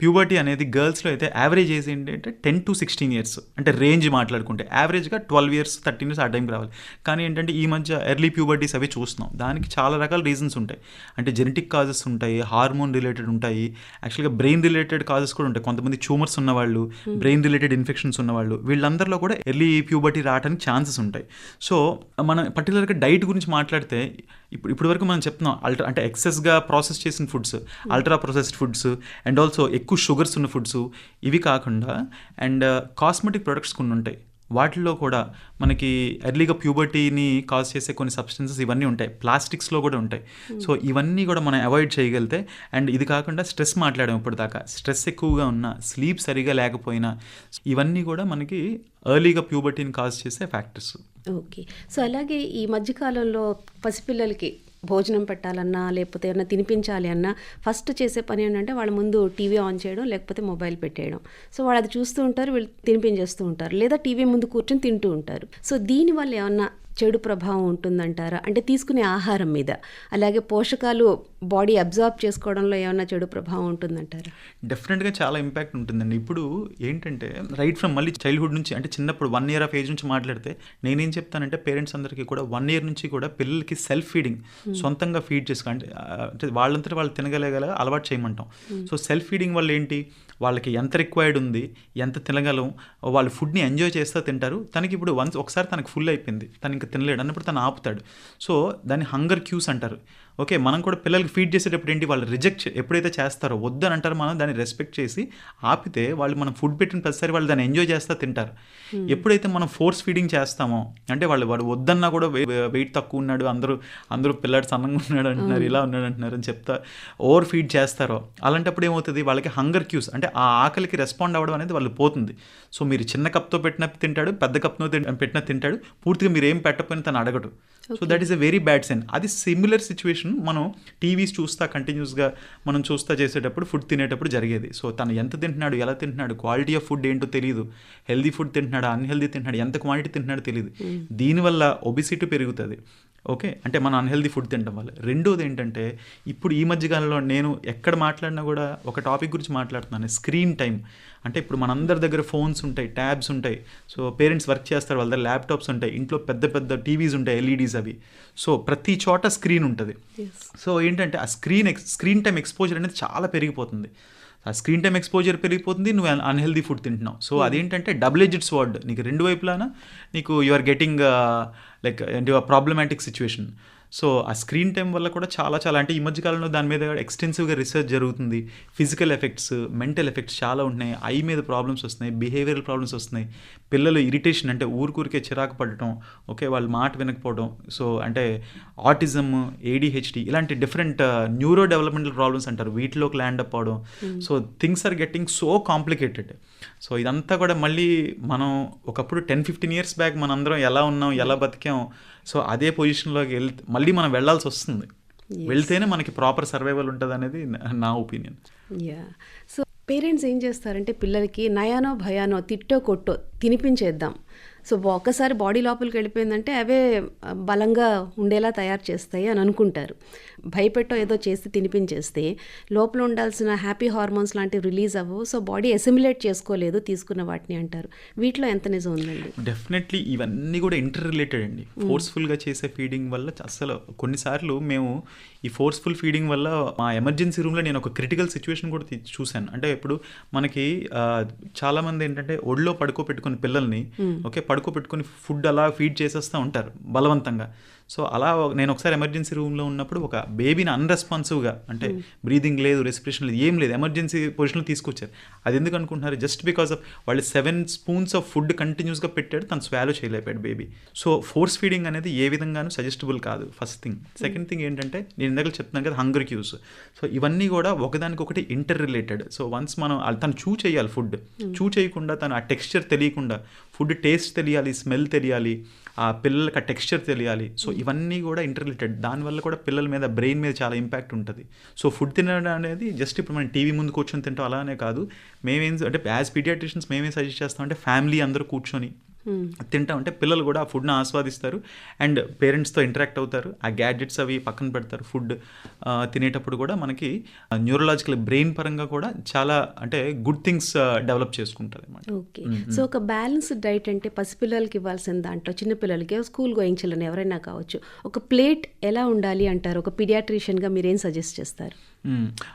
S2: ప్యూబర్టీ అనేది గర్ల్స్లో అయితే యావరేజ్ ఏజ్ ఏంటంటే టెన్ టు సిక్స్టీన్ ఇయర్స్ అంటే రేంజ్ మాట్లాడుకుంటే యావరేజ్గా ట్వెల్వ్ ఇయర్స్ థర్టీన్ ఇయర్స్ ఆ టైంకి రావాలి. కానీ ఏంటంటే ఈ మధ్య ఎర్లీ ప్యూబర్టీస్ అవి చూస్తున్నాం. దానికి చాలా రకాల రీజన్స్ ఉంటాయి. అంటే జెనెటిక్ కాజెస్ ఉంటాయి హార్మోన్ రిలేటెడ్ ఉంటాయి. యాక్చువల్గా బ్రెయిన్ రిలేటెడ్ కాజెస్ కూడా ఉంటాయి. కొంతమంది ట్యూమర్స్ ఉన్నవాళ్ళు బ్రెయిన్ రిలేటెడ్ ఇన్ఫెక్షన్స్ ఉన్నవాళ్ళు వీళ్ళందరిలో కూడా ఎర్లీ ప్యూబర్టీ రావడానికి ఛాన్సెస్ ఉంటాయి. సో మనం పర్టికులర్గా డైట్ గురించి మాట్లాడితే ఇప్పుడు ఇప్పటి వరకు మనం చెప్తున్నాం అల్ట్రా అంటే ఎక్సెస్గా ప్రాసెస్ చేసిన foods ultra processed foods and also ఎక్కువ షుగర్స్ ఉన్న ఫుడ్స్ ఇవి కాకుండా అండ్ కాస్మెటిక్ ప్రొడక్ట్స్ కొన్ని ఉంటాయి వాటిల్లో కూడా మనకి ఎర్లీగా ప్యూబర్టీని కాజ్ చేసే కొన్ని సబ్స్టెన్సెస్ ఇవన్నీ ఉంటాయి. ప్లాస్టిక్స్లో కూడా ఉంటాయి. సో ఇవన్నీ కూడా మనం అవాయిడ్ చేయగలిగితే అండ్ ఇది కాకుండా స్ట్రెస్ మాట్లాడాం ఇప్పటిదాకా. స్ట్రెస్ ఎక్కువగా ఉన్నా స్లీప్ సరిగా లేకపోయినా ఇవన్నీ కూడా మనకి ఎర్లీగా ప్యూబర్టీని కాజ్ చేసే ఫ్యాక్టర్స్.
S1: ఓకే. సో అలాగే ఈ మధ్యకాలంలో పసిపిల్లలకి భోజనం పెట్టాలన్నా లేకపోతే ఏమన్నా తినిపించాలి అన్నా ఫస్ట్ చేసే పని ఏంటంటే వాళ్ళ ముందు టీవీ ఆన్ చేయడం లేకపోతే మొబైల్ పెట్టేయడం. సో వాళ్ళు అది చూస్తూ ఉంటారు వీళ్ళు తినిపించేస్తూ ఉంటారు. లేదా టీవీ ముందు కూర్చొని తింటూ ఉంటారు. సో దీనివల్ల ఏమన్నా చెడు ప్రభావం ఉంటుందంటారా? అంటే తీసుకునే ఆహారం మీద. అలాగే పోషకాలు బాడీ అబ్జార్బ్ చేసుకోవడంలో ఏమన్నా చెడు ప్రభావం ఉంటుందంటారా?
S2: డెఫినెట్గా చాలా ఇంపాక్ట్ ఉంటుందండి. ఇప్పుడు ఏంటంటే రైట్ ఫ్రమ్ మళ్ళీ చైల్డ్హుడ్ నుంచి అంటే చిన్నప్పుడు వన్ ఇయర్ ఆఫ్ ఏజ్ నుంచి మాట్లాడితే నేనేం చెప్తానంటే పేరెంట్స్ అందరికీ కూడా వన్ ఇయర్ నుంచి కూడా పిల్లలకి సెల్ఫ్ ఫీడింగ్ సొంతంగా ఫీడ్ చేసుకో అంటే వాళ్ళంతటా వాళ్ళు తినగలగల అలవాటు చేయమంటాం. సో సెల్ఫ్ ఫీడింగ్ వల్ల ఏంటి? వాళ్ళకి ఎంత రిక్వైర్డ్ ఉంది ఎంత తినగలం వాళ్ళు ఫుడ్ని ఎంజాయ్ చేస్తా తింటారు. తనకి ఇప్పుడు వన్స్ ఒకసారి తనకు ఫుల్ అయిపోయింది. తను ఇంకా తినలేడు. అన్నప్పుడు తను ఆపుతాడు. సో దాన్ని హంగర్ క్యూస్ అంటారు. ఓకే మనం కూడా పిల్లలకి ఫీడ్ చేసేటప్పుడు ఏంటి వాళ్ళు రిజెక్ట్ ఎప్పుడైతే చేస్తారో వద్దని అంటారో మనం దాన్ని రెస్పెక్ట్ చేసి ఆపితే వాళ్ళు మనం ఫుడ్ పెట్టిన ప్రతిసారి వాళ్ళు దాన్ని ఎంజాయ్ చేస్తా తింటారు. ఎప్పుడైతే మనం ఫోర్స్ ఫీడింగ్ చేస్తామో అంటే వాళ్ళు వాడు వద్దన్నా కూడా వెయిట్ తక్కువ ఉన్నాడు అందరూ అందరూ పిల్లాడు సన్నంగా ఉన్నాడు అంటున్నారు ఇలా ఉన్నాడు అంటున్నారు అని చెప్తా ఓవర్ ఫీడ్ చేస్తారో అలాంటప్పుడు ఏమవుతుంది వాళ్ళకి హంగర్ క్యూస్ అంటే ఆ ఆకలికి రెస్పాండ్ అవ్వడం అనేది వాళ్ళు పోతుంది. సో మీరు చిన్న కప్తో పెట్టిన తింటాడు పెద్ద కప్తో పెట్టిన తింటాడు పూర్తిగా మీరు ఏం పెట్టకపోయినా తను అడగడు. So that is a very bad sign అది సిమిలర్ సిచ్యువేషన్ మనం టీవీస్ చూస్తా కంటిన్యూస్గా మనం చూస్తా చేసేటప్పుడు ఫుడ్ తినేటప్పుడు జరిగేది. సో తను ఎంత తింటున్నాడు ఎలా తింటున్నాడు క్వాలిటీ ఆఫ్ ఫుడ్ ఏంటో తెలియదు హెల్దీ ఫుడ్ తింటున్నాడు అన్హెల్దీ తింటున్నాడు ఎంత క్వాంటిటీ తింటున్నాడో తెలియదు దీనివల్ల ఒబిసిటీ పెరుగుతుంది. ఓకే అంటే మన అన్హెల్దీ ఫుడ్ తినడం వల్ల. రెండోది ఏంటంటే ఇప్పుడు ఈ మధ్యకాలంలో నేను ఎక్కడ మాట్లాడినా కూడా ఒక టాపిక్ గురించి మాట్లాడుతున్నాను. స్క్రీన్ టైం అంటే ఇప్పుడు మనందరి దగ్గర ఫోన్స్ ఉంటాయి ట్యాబ్స్ ఉంటాయి. సో పేరెంట్స్ వర్క్ చేస్తారు వాళ్ళ దగ్గర ల్యాప్టాప్స్ ఉంటాయి. ఇంట్లో పెద్ద పెద్ద టీవీస్ ఉంటాయి ఎల్ఈడీస్ అవి. సో ప్రతి చోట స్క్రీన్ ఉంటుంది. సో ఏంటంటే ఆ స్క్రీన్ ఎక్స్ స్క్రీన్ టైం ఎక్స్పోజర్ అనేది చాలా పెరిగిపోతుంది. ఆ స్క్రీన్ టైం ఎక్స్పోజర్ పెరిగిపోతుంది నువ్వు అన్హెల్దీ ఫుడ్ తింటున్నావు. సో అదేంటంటే డబుల్ ఎడ్జెడ్ స్వర్డ్. నీకు రెండు వైపులాన నీకు you are getting like problematic situation so ఆ స్క్రీన్ టైం వల్ల కూడా చాలా చాలా అంటే ఈ మధ్య కాలంలో దాని మీద ఎక్స్టెన్సివ్గా రీసెర్చ్ జరుగుతుంది. ఫిజికల్ ఎఫెక్ట్స్ మెంటల్ ఎఫెక్ట్స్ చాలా ఉంటున్నాయి. ఐ మీద ప్రాబ్లమ్స్ వస్తున్నాయి. బిహేవియరల్ ప్రాబ్లమ్స్ వస్తున్నాయి. పిల్లలు ఇరిటేషన్ అంటే ఊరికూరికే చిరాకు పడటం ఓకే వాళ్ళు మాట వినకపోవడం సో అంటే ఆటిజం ఏడిహెచ్డి ఇలాంటి డిఫరెంట్ న్యూరో డెవలప్మెంటల్ ప్రాబ్లమ్స్ అంటారు. వీటిలోకి ల్యాండ్ అప్ అవడం so things are getting so complicated so ఇదంతా కూడా మళ్ళీ మనం ఒకప్పుడు టెన్ ఫిఫ్టీన్ ఇయర్స్ బ్యాక్ మనందరం ఎలా ఉన్నాం ఎలా బతికాం సో అదే పొజిషన్లోకి వెళ్తే మళ్ళీ మనం వెళ్ళాల్సి వస్తుంది. వెళ్తేనే మనకి ప్రాపర్ సర్వైవల్ ఉంటుంది అనేది నా ఒపీనియన్
S1: యా సో పేరెంట్స్ ఏం చేస్తారంటే పిల్లలకి నయానో భయానో తిట్టో కొట్టో తినిపించేద్దాం. సో ఒక్కసారి బాడీ లోపలికి వెళ్ళిపోయిందంటే అవే బలంగా ఉండేలా తయారు చేస్తాయి అని అనుకుంటారు. భయపెట్టో ఏదో చేసి తినిపించేస్తే లోపల ఉండాల్సిన హ్యాపీ హార్మోన్స్ లాంటివి రిలీజ్ అవ్వవు. సో బాడీ అసిమిలేట్ చేసుకోలేదు తీసుకున్న వాటిని అంటారు. వీటిలో ఎంత నిజం ఉందండి?
S2: డెఫినెట్లీ ఇవన్నీ కూడా ఇంటర్ రిలేటెడ్ అండి ఫోర్స్ఫుల్గా చేసే ఫీడింగ్ వల్ల అసలు కొన్నిసార్లు మేము ఈ ఫోర్స్ఫుల్ ఫీడింగ్ వల్ల మా ఎమర్జెన్సీ రూమ్లో నేను ఒక క్రిటికల్ సిచ్యువేషన్ కూడా చూశాను. అంటే ఇప్పుడు మనకి ఆ, చాలా మంది ఏంటంటే ఒళ్ళో పడుకోబెట్టుకుని పిల్లల్ని ఓకే పడుకోబెట్టుకుని ఫుడ్ అలా ఫీడ్ చేసేస్తూ ఉంటారు బలవంతంగా. సో అలా నేను ఒకసారి ఎమర్జెన్సీ రూమ్లో ఉన్నప్పుడు ఒక బేబీని అన్రెస్పాన్సివ్గా అంటే బ్రీదింగ్ లేదు రెస్పిరేషన్ లేదు ఏం లేదు ఎమర్జెన్సీ పొజిషన్లో తీసుకొచ్చారు. అది ఎందుకు అనుకుంటున్నారు? జస్ట్ బికాస్ ఆఫ్ వాళ్ళు సెవెన్ స్పూన్స్ ఆఫ్ ఫుడ్ కంటిన్యూస్గా పెట్టాడు తను స్వాలో చేయలేపాడు బేబీ. సో ఫోర్స్ ఫీడింగ్ అనేది ఏ విధంగానూ సజెస్టబుల్ కాదు ఫస్ట్ థింగ్. సెకండ్ థింగ్ ఏంటంటే నేను ఇందాక చెప్తున్నాను కదా హంగర్ క్యూస్. సో ఇవన్నీ కూడా ఒకదానికొకటి ఇంటర్ రిలేటెడ్ సో వన్స్ మనం తను చూ చేయాలి ఫుడ్. చూ చేయకుండా తను ఆ టెక్స్చర్ తెలియకుండా ఫుడ్ టేస్ట్ తెలియాలి స్మెల్ తెలియాలి ఆ పిల్లలకి ఆ టెక్స్చర్ తెలియాలి. సో ఇవన్నీ కూడా ఇంటర్ రిలేటెడ్ దానివల్ల కూడా పిల్లల మీద బ్రెయిన్ మీద చాలా ఇంపాక్ట్ ఉంటుంది. సో ఫుడ్ తినడం అనేది జస్ట్ ఇప్పుడు మనం టీవీ ముందు కూర్చొని తింటాం అలానే కాదు. మేమేం అంటే యాజ్ పీడియాట్రిషియన్స్ మేమేం సజెస్ట్ చేస్తామంటే ఫ్యామిలీ అందరూ కూర్చొని తింటా. ఉంటే పిల్లలు కూడా ఆ ఫుడ్ని ఆస్వాదిస్తారు. అండ్ పేరెంట్స్తో ఇంటరాక్ట్ అవుతారు. ఆ గ్యాడ్జెట్స్ అవి పక్కన పెడతారు ఫుడ్ తినేటప్పుడు కూడా మనకి న్యూరలాజికల్ బ్రెయిన్ పరంగా కూడా చాలా అంటే గుడ్ థింగ్స్ డెవలప్ చేసుకుంటుంది అన్నమాట
S1: ఓకే. సో ఒక బ్యాలెన్స్డ్ డైట్ అంటే పసిపిల్లలకి ఇవ్వాల్సిన దాంట్లో చిన్నపిల్లలకి స్కూల్ గోయింగ్ చిల్డ్రన్ ఎవరైనా కావచ్చు ఒక ప్లేట్ ఎలా ఉండాలి అంటారు? ఒక పీడియాట్రిషియన్గా మీరు ఏం సజెస్ట్ చేస్తారు.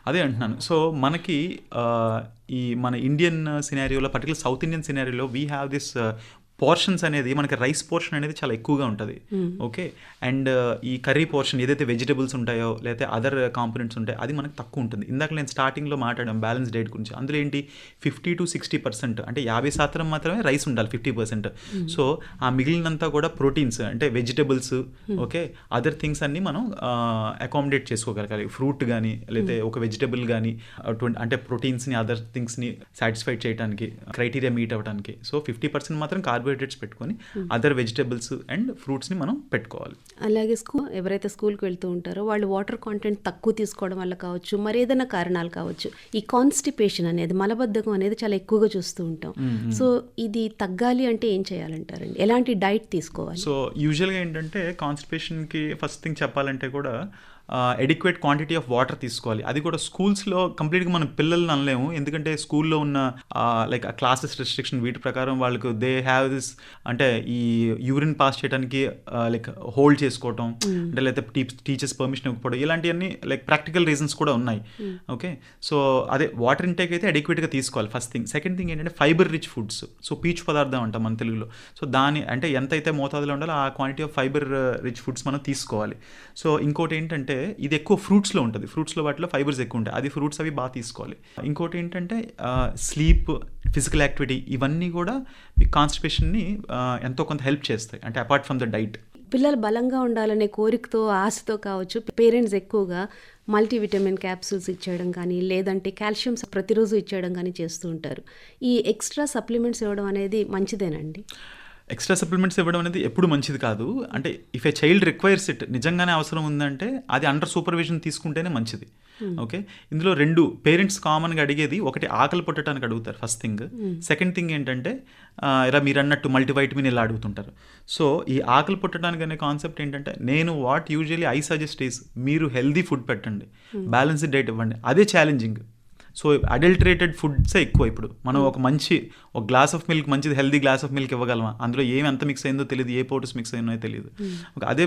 S2: అదే అంటున్నాను. సో మనకి ఈ మన ఇండియన్ సినారియోలో పర్టికులర్ సౌత్ ఇండియన్ సినారియోలో వీ హ్యావ్ దిస్ పోర్షన్స్ అనేది మనకి రైస్ పోర్షన్ అనేది చాలా ఎక్కువగా ఉంటుంది. ఓకే? అండ్ ఈ కర్రీ పోర్షన్ ఏదైతే వెజిటబుల్స్ ఉంటాయో లేకపోతే అదర్ కాంపోనెంట్స్ ఉంటాయో అది మనకు తక్కువ ఉంటుంది. ఇందాక నేను స్టార్టింగ్లో మాట్లాడాను బ్యాలెన్స్ డైట్ గురించి. అందులో ఏంటి? ఫిఫ్టీ టు సిక్స్టీ పర్సెంట్ అంటే యాభై శాతం మాత్రమే రైస్ ఉండాలి ఫిఫ్టీ పర్సెంట్. సో ఆ మిగిలినంతా కూడా ప్రోటీన్స్ అంటే వెజిటబుల్స్ ఓకే? అదర్ థింగ్స్ అన్ని మనం అకామిడేట్ చేసుకోగలగాలి. ఫ్రూట్ కానీ లేకపోతే ఒక వెజిటబుల్ కానీ అంటే ప్రోటీన్స్ని అదర్ థింగ్స్ని సాటిస్ఫై చేయడానికి క్రైటీరియా మీట్ అవ్వడానికి సో ఫిఫ్టీ పర్సెంట్ మాత్రం కార్బోహైడ్రేట్స్ పెట్టుకొని అదర్ వెజిటబుల్స్ అండ్ ఫ్రూట్స్ని మనం పెట్టుకోవాలి.
S1: అలాగే స్కూల్ ఎవరైతే స్కూల్కి వెళ్తూ ఉంటారో వాళ్ళు వాటర్ కాంటెంట్ తక్కువ తీసుకోవడం వల్ల కావచ్చు మరి ఏదైనా కారణాలు కావచ్చు ఈ కాన్స్టిపేషన్ అనేది మలబద్ధకం అనేది చాలా ఎక్కువగా చూస్తూ ఉంటాం. సో ఇది తగ్గాలి అంటే ఏం చేయాలంటారండి? ఎలాంటి డైట్ తీసుకోవాలి?
S2: సో యూజువల్గా ఏంటంటే కాన్స్టిపేషన్కి ఫస్ట్ థింగ్ చెప్పాలంటే కూడా ఎడిక్వేట్ క్వాంటిటీ ఆఫ్ వాటర్ తీసుకోవాలి. అది కూడా స్కూల్స్లో కంప్లీట్గా మనం పిల్లల్ని అనలేము. ఎందుకంటే స్కూల్లో ఉన్న లైక్ క్లాసెస్ రెస్ట్రిక్షన్ వీటి ప్రకారం వాళ్ళకు దే హ్యావ్ దిస్ అంటే ఈ యూరిన్ పాస్ చేయడానికి లైక్ హోల్డ్ చేసుకోవటం అంటే లేకపోతే టీచర్స్ పర్మిషన్ ఇవ్వకపోవడం ఇలాంటివన్నీ లైక్ ప్రాక్టికల్ రీజన్స్ కూడా ఉన్నాయి. ఓకే సో అదే వాటర్ ఇంటేక్ అయితే అడిక్వేట్గా తీసుకోవాలి ఫస్ట్ థింగ్ సెకండ్ థింగ్ ఏంటంటే ఫైబర్ రిచ్ ఫుడ్స్ సో పీచు పదార్థం అంటాం మన తెలుగులో. సో దాని అంటే ఎంత అయితే మోతాదులో ఉండాలో ఆ quantity of fibre rich foods మనం తీసుకోవాలి. సో ఇంకోటి ఏంటంటే ఇది ఎక్కువ ఫ్రూట్స్లో ఉంటుంది. ఫ్రూట్స్లో వాటిలో ఫైబర్స్ ఎక్కువ ఉంటాయి. అది ఫ్రూట్స్ అవి బాగా తీసుకోవాలి. ఇంకోటి ఏంటంటే స్లీప్ ఫిజికల్ యాక్టివిటీ ఇవన్నీ కూడా మీ కాన్స్టిపేషన్ని ఎంతో కొంత హెల్ప్ చేస్తాయి. అంటే అపార్ట్ ఫ్రమ్ ద డైట్.
S1: పిల్లలు బలంగా ఉండాలనే కోరికతో ఆశతో కావచ్చు పేరెంట్స్ ఎక్కువగా మల్టీవిటమిన్ క్యాప్సూల్స్ ఇచ్చేయడం కానీ లేదంటే కాల్షియం ప్రతిరోజు ఇచ్చేయడం కానీ చేస్తూ ఉంటారు. ఈ ఎక్స్ట్రా సప్లిమెంట్స్ ఇవ్వడం అనేది మంచిదేనండి?
S2: ఎక్స్ట్రా సప్లిమెంట్స్ ఇవ్వడం అనేది ఎప్పుడు మంచిది కాదు. అంటే if a child requires it నిజంగానే అవసరం ఉందంటే అది అండర్ సూపర్విజన్ తీసుకుంటేనే మంచిది. ఓకే ఇందులో రెండు పేరెంట్స్ కామన్గా అడిగేది ఒకటి ఆకలి పుట్టడానికి అడుగుతారు ఫస్ట్ థింగ్ సెకండ్ థింగ్ ఏంటంటే ఇలా మీరు అన్నట్టు మల్టీవైటమిన్ ఇలా అడుగుతుంటారు. సో ఈ ఆకలి పుట్టడానికి అనే కాన్సెప్ట్ ఏంటంటే నేను what usually I suggest is మీరు హెల్దీ ఫుడ్ పెట్టండి. బ్యాలెన్స్డ్ డైట్ ఇవ్వండి. అదే ఛాలెంజింగ్ సో అడల్టరేటెడ్ ఫుడ్సే ఎక్కువ ఇప్పుడు. మనం ఒక మంచి ఒక గ్లాస్ ఆఫ్ మిల్క్ మంచిది హెల్దీ గ్లాస్ ఆఫ్ మిల్క్ ఇవ్వగలమా? అందులో ఏమి ఎంత మిక్స్ అయిందో తెలియదు ఏ పౌడర్స్ మిక్స్ అయిందో తెలియదు ఒక అదే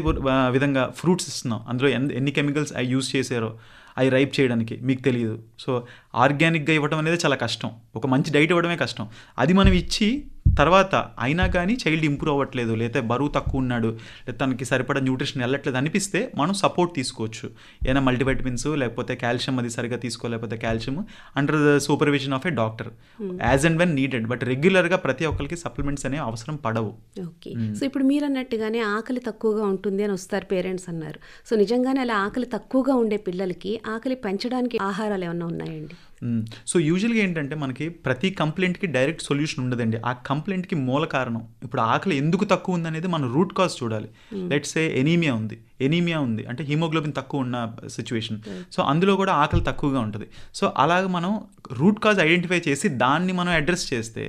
S2: విధంగా ఫ్రూట్స్ ఇస్తున్నాం. అందులో ఎన్- ఎన్ని కెమికల్స్ అవి యూస్ చేశారో అవి రైప్ చేయడానికి మీకు తెలియదు సో ఆర్గానిక్గా ఇవ్వడం అనేది చాలా కష్టం. ఒక మంచి డైట్ ఇవ్వడమే కష్టం. అది మనం ఇచ్చి తర్వాత అయినా కానీ చైల్డ్ ఇంప్రూవ్ అవ్వట్లేదు లేకపోతే బరువు తక్కువ ఉన్నాడు లేదా తనకి సరిపడా న్యూట్రిషన్ వెళ్ళట్లేదు అనిపిస్తే మనం సపోర్ట్ తీసుకోవచ్చు. ఏదైనా మల్టీవైటమిన్స్ లేకపోతే కాల్షియం అది సరిగా తీసుకోలేకపోతే calcium under the supervision of a doctor as and when needed but రెగ్యులర్గా ప్రతి ఒక్కరికి సప్లిమెంట్స్ అనేవి అవసరం పడవు.
S1: ఓకే. సో ఇప్పుడు మీరు అన్నట్టుగానే ఆకలి తక్కువగా ఉంటుంది అని వస్తారు పేరెంట్స్ అన్నారు. సో నిజంగానే అలా ఆకలి తక్కువగా ఉండే పిల్లలకి ఆకలి పెంచడానికి ఆహారాలు ఏమన్నా ఉన్నాయండి.
S2: సో యూజువల్గా ఏంటంటే మనకి ప్రతి కంప్లైంట్కి డైరెక్ట్ సొల్యూషన్ ఉండదండి. ఆ కంప్లైంట్కి మూల కారణం. ఇప్పుడు ఆకలి ఎందుకు తక్కువ ఉంది అనేది మనం రూట్ కాజ్ చూడాలి. లెట్స్ ఏ ఎనీమియా ఉంది. ఎనీమియా ఉంది. అంటే హిమోగ్లోబిన్ తక్కువ ఉన్న సిచ్యువేషన్. సో అందులో కూడా ఆకలి తక్కువగా ఉంటుంది. సో అలాగ మనం రూట్ కాజ్ ఐడెంటిఫై చేసి దాన్ని మనం అడ్రస్ చేస్తే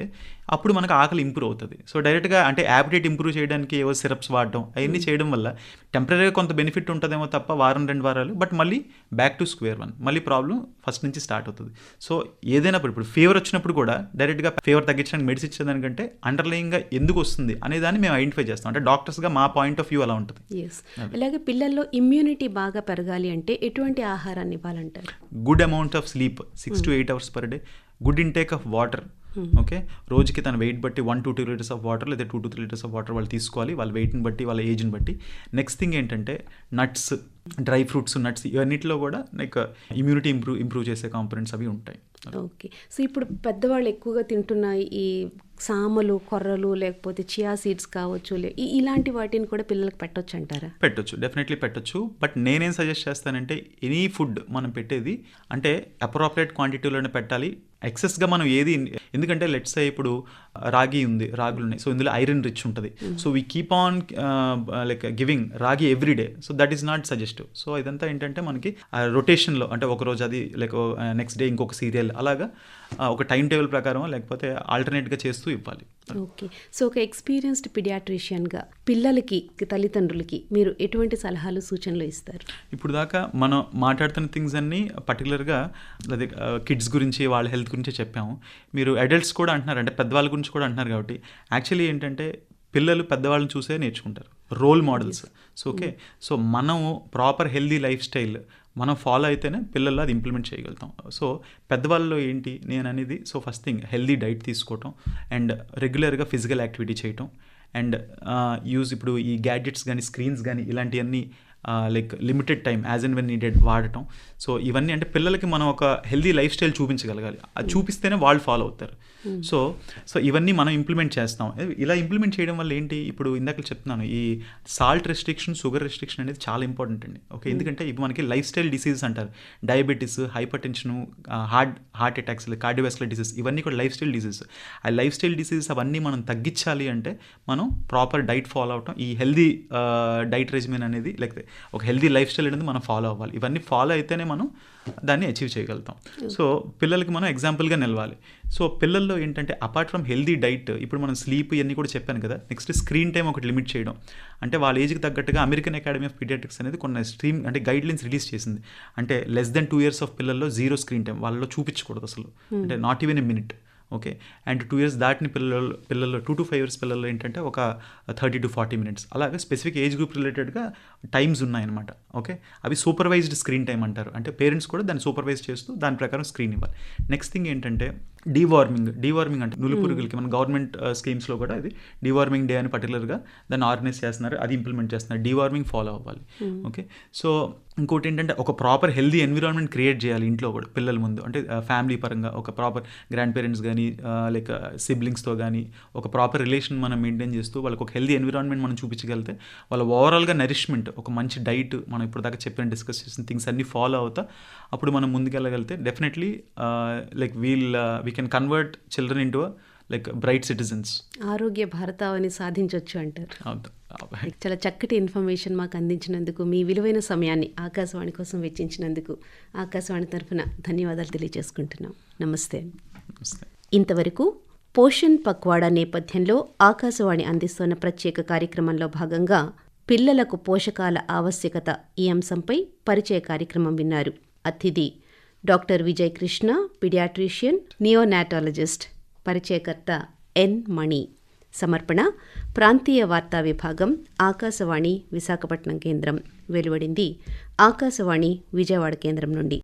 S2: అప్పుడు మనకు ఆకలి ఇంప్రూవ్ అవుతుంది. సో డైరెక్ట్గా అంటే యాపిటైట్ ఇంప్రూవ్ చేయడానికి ఏవో సిరప్స్ వాడడం అవన్నీ చేయడం వల్ల టెంపరీగా కొంత బెనిఫిట్ ఉంటుందేమో తప్ప వారం రెండు వారాలు. బట్ మళ్ళీ బ్యాక్ టు స్క్వేర్ వన్. మళ్ళీ ప్రాబ్లం ఫస్ట్ నుంచి స్టార్ట్ అవుతుంది. సో ఏదైనా ఇప్పుడు ఫీవర్ వచ్చినప్పుడు కూడా డైరెక్ట్గా ఫీవర్ తగ్గించడానికి మెడిసిన్ ఇచ్చేదానికంటే అండర్లయింగ్గా ఎందుకు వస్తుంది అనే దాన్ని మేము ఐడెంటిఫై చేస్తాం. అంటే డాక్టర్స్గా మా పాయింట్ ఆఫ్ వ్యూ అలా ఉంటుంది.
S1: అలాగే పిల్లల్లో ఇమ్యూనిటీ బాగా పెరగాలి అంటే ఎటువంటి ఆహారాన్ని ఇవ్వాలంటారు?
S2: Good amount of sleep six to eight hours per day good intake of water okay రోజుకి తన వెయిట్ బట్టి one to two litres of water లేదా two to three litres of water వాళ్ళు తీసుకోవాలి. వాళ్ళ వెయిట్ని బట్టి వాళ్ళ ఏజ్ని బట్టి. నెక్స్ట్ థింగ్ ఏంటంటే నట్స్ డ్రై ఫ్రూట్స్ నట్స్ ఇవన్నిటిలో కూడా లైక్ ఇమ్యూనిటీ ఇంప్రూవ్ ఇంప్రూవ్ చేసే కాంపనెంట్స్ అవి ఉంటాయి.
S1: ఓకే. సో ఇప్పుడు పెద్దవాళ్ళు ఎక్కువగా తింటున్న ఈ సామలు కొర్రలు లేకపోతే చియా సీడ్స్ కావచ్చు ఇలాంటి వాటిని కూడా పిల్లలకు పెట్టొచ్చు అంటారా?
S2: పెట్టొచ్చు. డెఫినెట్లీ పెట్టొచ్చు. బట్ నేనేం సజెస్ట్ చేస్తానంటే ఎనీ ఫుడ్ మనం పెట్టేది అంటే అప్రోప్రియేట్ క్వాంటిటీలోనే పెట్టాలి. ఎక్సెస్గా మనం ఏది ఎందుకంటే లెట్స్ ఇప్పుడు రాగి ఉంది రాగులు ఉన్నాయి. సో ఇందులో ఐరన్ రిచ్ ఉంటుంది. So we keep on like giving ragi every day so that is not suggestive so ఇదంతా ఏంటంటే మనకి రొటేషన్లో అంటే ఒక రోజు అది లైక్ నెక్స్ట్ డే ఇంకొక సీరియల్ అలాగా ఒక టైం టేబుల్ ప్రకారం లేకపోతే ఆల్టర్నేట్గా చేస్తూ ఇవ్వాలి.
S1: ఓకే. సో ఒక ఎక్స్పీరియన్స్డ్ పిడియాట్రిషియన్గా పిల్లలకి తల్లిదండ్రులకి మీరు ఎటువంటి సలహాలు సూచనలు ఇస్తారు?
S2: ఇప్పుడు దాకా మనం మాట్లాడుతున్న థింగ్స్ అన్నీ పర్టికులర్గా అదే కిడ్స్ గురించి వాళ్ళ హెల్త్ గురించి చెప్పాము. మీరు అడల్ట్స్ కూడా అంటున్నారు అంటే పెద్దవాళ్ళ గురించి కూడా అంటున్నారు కాబట్టి యాక్చువల్లీ ఏంటంటే పిల్లలు పెద్దవాళ్ళని చూసే నేర్చుకుంటారు. Role models. So okay. So మనము ప్రాపర్ హెల్దీ లైఫ్ స్టైల్ మనం ఫాలో అయితేనే పిల్లల్లో అది ఇంప్లిమెంట్ చేయగలుగుతాం. సో పెద్దవాళ్ళలో ఏంటి? నేను అనేది so first thing healthy diet తీసుకోవటం అండ్ రెగ్యులర్గా ఫిజికల్ యాక్టివిటీ చేయటం. అండ్ యూజ్ uh, ఇప్పుడు ఈ గ్యాడ్జెట్స్ కానీ స్క్రీన్స్ కానీ ఇలాంటివన్నీ like limited time as and when needed వాడటం. సో ఇవన్నీ అంటే పిల్లలకి మనం ఒక హెల్దీ లైఫ్ స్టైల్ చూపించగలగాలి. అది చూపిస్తేనే వాళ్ళు ఫాలో అవుతారు. సో సో ఇవన్నీ మనం ఇంప్లిమెంట్ చేస్తాం. ఇలా ఇంప్లిమెంట్ చేయడం వల్ల ఏంటి? ఇప్పుడు ఇందాక చెప్తున్నాను ఈ సాల్ట్ రెస్ట్రిక్షన్ షుగర్ రెస్ట్రిక్షన్ అనేది చాలా ఇంపార్టెంట్ అండి. ఓకే ఎందుకంటే ఇవి మనకి లైఫ్ స్టైల్ డిసీజెస్ అంటారు diabetes hypertension heart heart attacks cardiovascular disease ఇవన్నీ కూడా లైఫ్ స్టైల్ డిసీజెస్ ఆ లైఫ్ స్టైల్ డిసీజెస్ అవన్నీ మనం తగ్గించాలి అంటే మనం ప్రాపర్ డైట్ ఫాలో అవటం. ఈ హెల్దీ డైట్ రెజిమెన్ అనేది లేకపోతే ఒక హెల్దీ లైఫ్ స్టైల్ అనేది మనం ఫాలో అవ్వాలి. ఇవన్నీ ఫాలో అయితేనే మనం దాన్ని అచీవ్ చేయగలుగుతాం. సో పిల్లలకి మనం ఎగ్జాంపుల్గా నిలవాలి. సో పిల్లల్లో ఏంటంటే అపార్ట్ ఫ్రమ్ హెల్దీ డైట్ ఇప్పుడు మనం స్లీప్ ఇవన్నీ కూడా చెప్పాను కదా నెక్స్ట్ స్క్రీన్ టైం ఒకటి లిమిట్ చేయడం. అంటే వాళ్ళ ఏజ్కి తగ్గట్టుగా అమెరికన్ అకాడమీ ఆఫ్ పీడియాట్రిక్స్ అనేది కొన్ని స్ట్రీమ్ అంటే గైడ్ లైన్స్ రిలీజ్ చేసింది. అంటే less than two years of పిల్లల్లో జీరో స్క్రీన్ టైం వాళ్ళలో చూపించకూడదు అసలు. అంటే not even a minute okay. And two years దాటిని పిల్లలు పిల్లలు టూ టు ఫైవ్ ఇయర్స్ పిల్లల్లో ఏంటంటే ఒక థర్టీ టు ఫార్టీ మినిట్స్. అలాగే స్పెసిఫిక్ ఏజ్ గ్రూప్ రిలేటెడ్గా టైమ్స్ ఉన్నాయన్నమాట. ఓకే. అవి సూపర్వైజ్డ్ స్క్రీన్ టైం అంటారు. అంటే పేరెంట్స్ కూడా దాన్ని సూపర్వైజ్ చేస్తూ దాని ప్రకారం స్క్రీన్ ఇవ్వాలి. నెక్స్ట్ థింగ్ ఏంటంటే డీవార్మింగ్ డీవార్మింగ్ అంటే నులి పురుగులకి మన గవర్నమెంట్ స్కీమ్స్లో కూడా ఇది డీవార్మింగ్ డే అని పర్టికులర్గా దాన్ని ఆర్గనైజ్ చేస్తున్నారు అది ఇంప్లిమెంట్ చేస్తున్నారు. డీవార్మింగ్ ఫాలో అవ్వాలి. ఓకే సో ఇంకోటి ఏంటంటే ఒక ప్రాపర్ హెల్దీ ఎన్విరాన్మెంట్ క్రియేట్ చేయాలి ఇంట్లో కూడా పిల్లల ముందు. అంటే ఫ్యామిలీ పరంగా ఒక ప్రాపర్ గ్రాండ్ పేరెంట్స్ కానీ లైక్ సిబ్లింగ్స్తో కానీ ఒక ప్రాపర్ రిలేషన్ మనం మెయింటైన్ చేస్తూ వాళ్ళకి ఒక హెల్దీ ఎన్విరాన్మెంట్ మనం చూపించగలిగితే వాళ్ళ ఓవరాల్గా నరిష్మెంట్ ఒక మంచి డైట్ మనం ఇప్పుడు దాకా చెప్పిన డిస్కస్ చేసిన థింగ్స్ అన్నీ ఫాలో అవుతా అప్పుడు మనం ముందుకెళ్ళగలిగితే definitely like we'll we can convert children into like bright citizens
S1: ఆరోగ్య భారతావని సాధించవచ్చు అంటారు. చాలా చక్కటి ఇన్ఫర్మేషన్ మాకు అందించినందుకు మీ విలువైన సమయాన్ని ఆకాశవాణి కోసం వెచ్చించినందుకు ఆకాశవాణి తరఫున ధన్యవాదాలు తెలియజేసుకుంటున్నాం.
S2: నమస్తే.
S1: ఇంతవరకు పోషణ్ పక్వాడా నేపథ్యంలో ఆకాశవాణి అందిస్తున్న ప్రత్యేక కార్యక్రమంలో భాగంగా పిల్లలకు పోషకాల ఆవశ్యకత ఈ అంశంపై పరిచయ కార్యక్రమం విన్నారు. అతిథి doctor Vijay Krishna paediatrician neonatologist పరిచయకర్త ఎన్ మణి. సమర్పణ ప్రాంతీయ వార్తా విభాగం ఆకాశవాణి విశాఖపట్నం కేంద్రం. వెలువడింది ఆకాశవాణి విజయవాడ కేంద్రం నుండి.